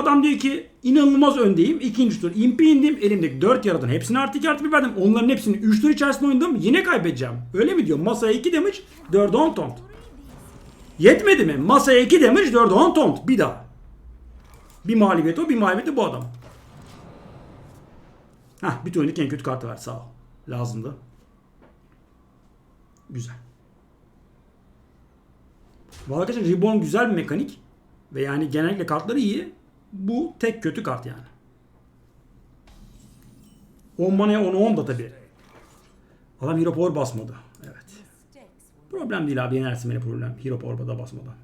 Adam diyor ki inanılmaz öndeyim. İkinci tur impi indim. Elimdeki 4 yaradan hepsini artı 2 artı bir verdim. Onların hepsini 3 tur içerisinde oynadım. Yine kaybedeceğim. Öyle mi diyor? Masaya 2 damage 4'e 10 taunt. Yetmedi mi? Masaya 2 damage 4'e 10 taunt. Bir daha. Bir mağlubiyet o bir mağlubiyet de bu adam. Hah bir oyundaki en kötü kartı ver sağ ol. Lazımdı. Güzel. Valla arkadaşlar Reborn güzel bir mekanik. Ve yani genellikle kartları iyi. Bu tek kötü kart yani. 10 manaya 10 10 da tabi. Adam Hero Power basmadı. Evet. Problem değil abi yenersin beni problem. Hero Power'a da basmadan.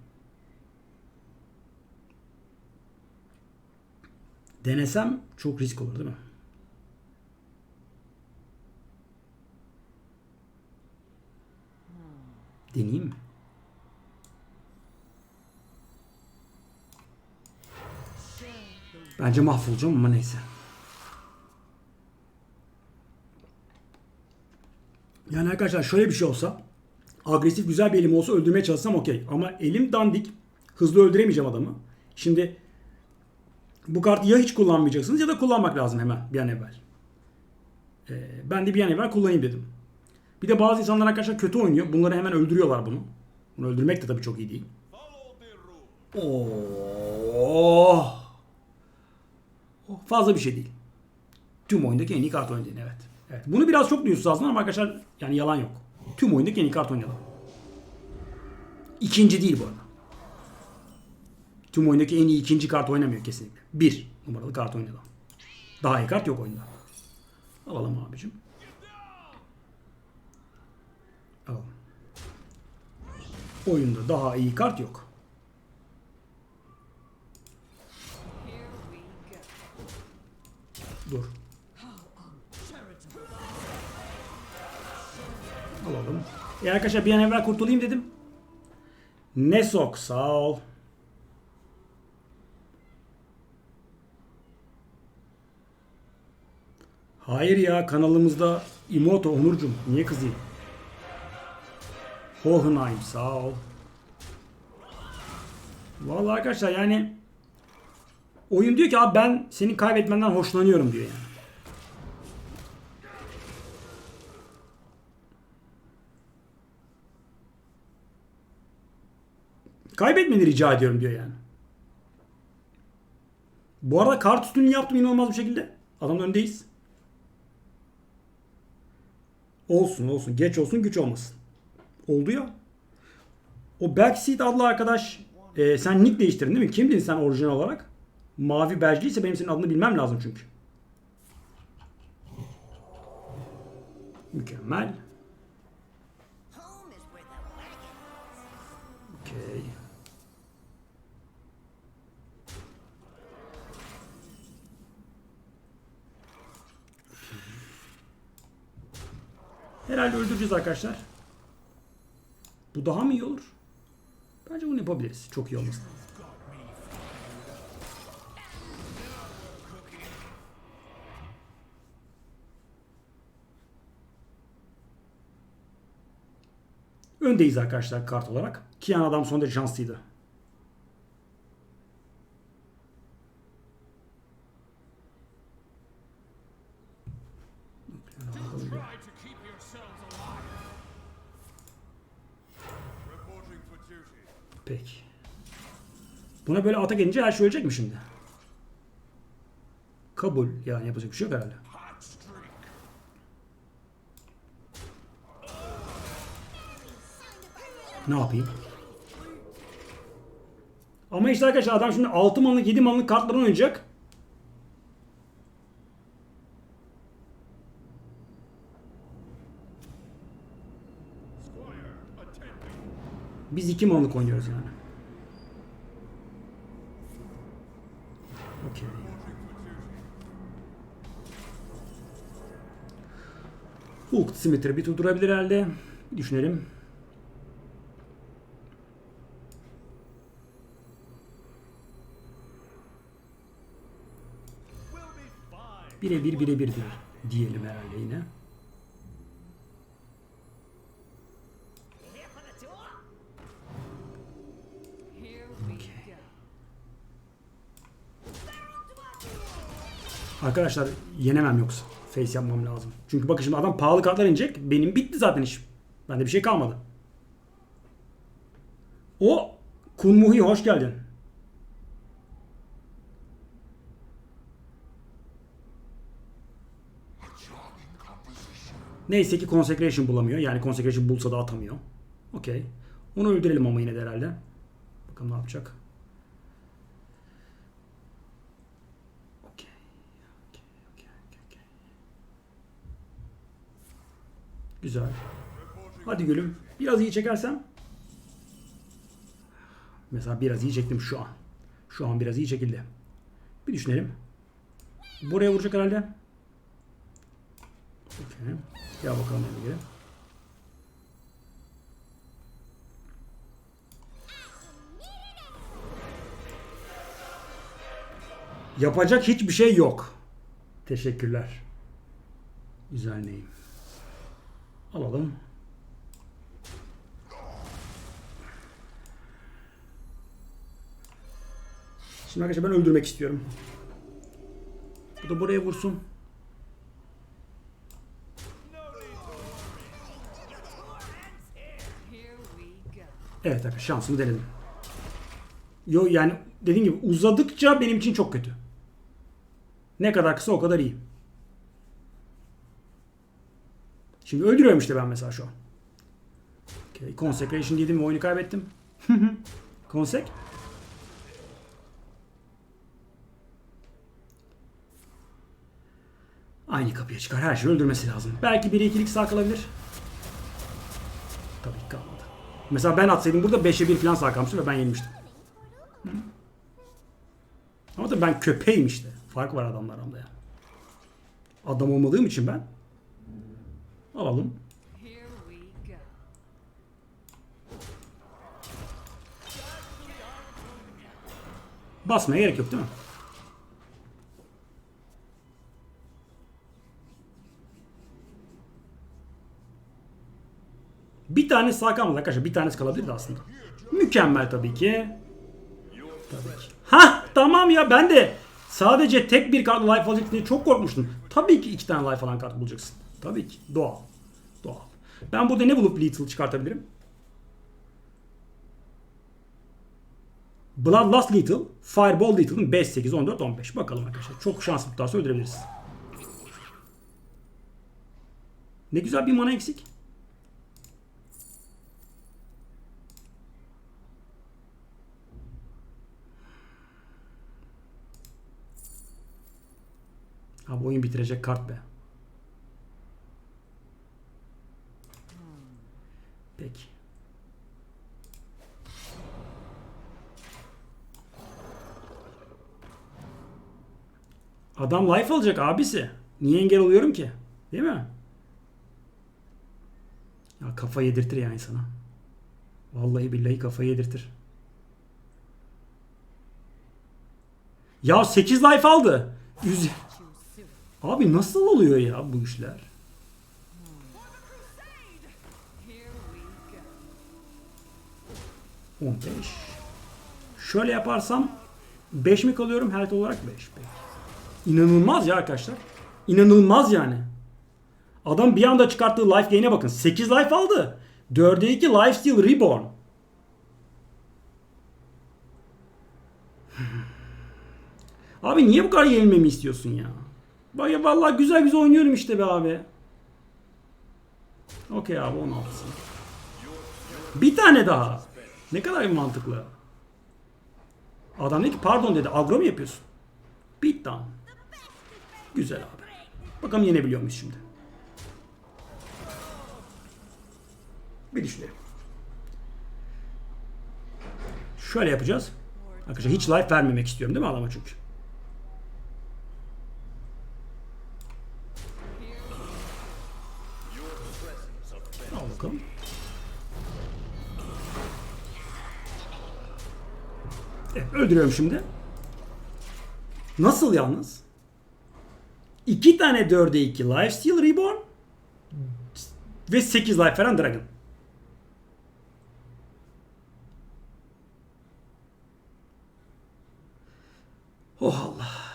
Denesem çok risk olur değil mi? Deneyeyim mi? Bence mahvolacağım ama neyse. Yani arkadaşlar şöyle bir şey olsa agresif güzel bir elim olsa öldürmeye çalışsam okey. Ama elim dandik. Hızlı öldüremeyeceğim adamı. Şimdi bu kartı ya hiç kullanmayacaksınız ya da kullanmak lazım hemen bir an evvel. Ee, ben de bir an evvel kullanayım dedim. Bir de bazı insanlar arkadaşlar kötü oynuyor. Bunları hemen öldürüyorlar bunu. Bunu öldürmek de tabii çok iyi değil. Oh. Fazla bir şey değil. Tüm oyundaki en iyi kart oynadığın evet. Evet. Bunu biraz çok duyuyorsunuz aslında ama arkadaşlar yani yalan yok. Tüm oyundaki en iyi kart oynadı. İkinci değil bu arada. Tüm oyundaki en iyi ikinci kart oynamıyor kesinlikle. Bir numaralı kart oynadı. Daha iyi kart yok oyunda. Alalım abicim. Alalım. Oyunda daha iyi kart yok. Dur. Alalım. E arkadaşlar bir an evvel kurtulayım dedim. Ne sok sağ ol. Hayır ya kanalımızda Imoto Onurcum. Niye kızayım? Hohenheim sağ ol. Vallahi arkadaşlar yani oyun diyor ki abi ben senin kaybetmenden hoşlanıyorum diyor yani. Kaybetmeni rica ediyorum diyor yani. Bu arada kart üstünlüğü yaptım inanılmaz bir şekilde. Adamın önündeyiz. Olsun olsun. Geç olsun güç olmasın. Oldu ya. O Backseat adlı arkadaş e, sen nick değiştirdin değil mi? Kimdin sen orijinal olarak? Mavi Bercli ise benim senin adını bilmem lazım çünkü. Mükemmel. Okey. Herhalde öldüreceğiz arkadaşlar. Bu daha mı iyi olur? Bence bunu yapabiliriz. Çok iyi olmasın. Öndeyiz arkadaşlar kart olarak. Kian adam son derece şanslıydı. Peki. Buna böyle ata gelince her şey ölecek mi şimdi? Kabul. Yani yapacak bir şey yok herhalde. Ne yapayım? Ama işte arkadaşlar adam şimdi 6 manlık 7 manlık kartlarını oynayacak. Biz 2 manlık oynuyoruz yani. Okey. Hulk Symmetry bir tur durabilir herhalde. Bir düşünelim. Birebir birebirdir diyelim herhalde yine. Arkadaşlar yenemem yoksa. Face yapmam lazım. Çünkü bakın şimdi adam pahalı kartlar inecek. Benim bitti zaten işim. Bende bir şey kalmadı. O Kun Muhi hoş geldin. Neyse ki Consecration bulamıyor. Yani Consecration bulsa da atamıyor. Okey. Onu öldürelim ama yine de herhalde. Bakalım ne yapacak. Okey, okey, okey, okey. Güzel. Hadi gülüm. Biraz iyi çekersem. Mesela biraz iyi çektim şu an. Şu an biraz iyi çekildi. Bir düşünelim. Buraya vuracak herhalde. Okey. Gel bakalım geri. Yapacak hiçbir şey yok. Teşekkürler. Güzel neyim. Alalım. Şimdi arkadaşlar ben öldürmek istiyorum. Bu da buraya vursun. Evet arkadaşlar şansımı denedim. Yo yani dediğim gibi uzadıkça benim için çok kötü. Ne kadar kısa o kadar iyi. Şimdi öldürüyorum işte ben mesela şu an. Okay, consecration dedim ve oyunu kaybettim. Consec. Aynı kapıya çıkar. Her şeyi öldürmesi lazım. Belki 1'e 2'lik sağ kalabilir. Mesela ben atsaydım burada 5'e 1 falan sağ kalmıştı ve ben yenmiştim. Hı. Ama tabii ben köpeğim işte. Fark var adamlar aramda yani. Adam olmadığım için ben. Alalım. Basmaya gerek yok değil mi? Bir tane sağ kalmadı arkadaşlar. Bir tanesi kalabilirdi aslında. Mükemmel tabii ki. Tabii ki. Ha tamam ya ben de sadece tek bir kart life alacaksın diye çok korkmuştum. Tabii ki iki tane life falan kart bulacaksın. Tabii ki. Doğal. Doğal. Ben burada ne bulup lethal çıkartabilirim? Bloodlust Lethal, Fireball Lethal'ın 5, 8, 14, 15. Bakalım arkadaşlar. Çok şanslı tutarsa öldürebiliriz. Ne güzel bir mana eksik. oyun bitirecek kart be. Peki. Adam life alacak abisi. Niye engel oluyorum ki? Değil mi? Ya kafa yedirtir ya insana. Vallahi billahi kafa yedirtir. Ya 8 life aldı. 100... Abi nasıl oluyor ya bu işler? Go. 15. Şöyle yaparsam 5 mi kalıyorum health olarak 5. İnanılmaz ya arkadaşlar. İnanılmaz yani. Adam bir anda çıkarttığı life gain'e bakın. 8 life aldı. 4'e 2 lifesteal reborn. Abi niye bu kadar yenilmemi istiyorsun ya? Bak vallahi güzel güzel oynuyorum işte be abi. Okey abi 16'sın. Bir tane daha. Ne kadar mantıklı. Adam dedi ki pardon dedi agro mu yapıyorsun? Beat down. Güzel abi. Bakalım yenebiliyor muyuz şimdi? Bir düşünelim. Şöyle yapacağız. Arkadaşlar hiç life vermemek istiyorum değil mi adama çünkü? Öldürüyorum şimdi. Nasıl yalnız? İki tane 4'e 2 Lifesteal Reborn ve 8 life veren Dragon. Oh Allah.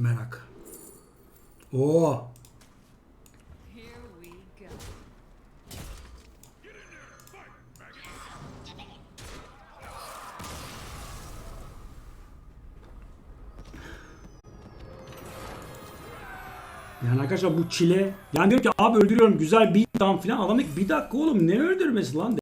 Merak. Oo. Yani arkadaşlar bu çile. Yani diyorum ki abi öldürüyorum güzel beat down falan. Adam diyor ki bir dakika oğlum ne öldürmesi lan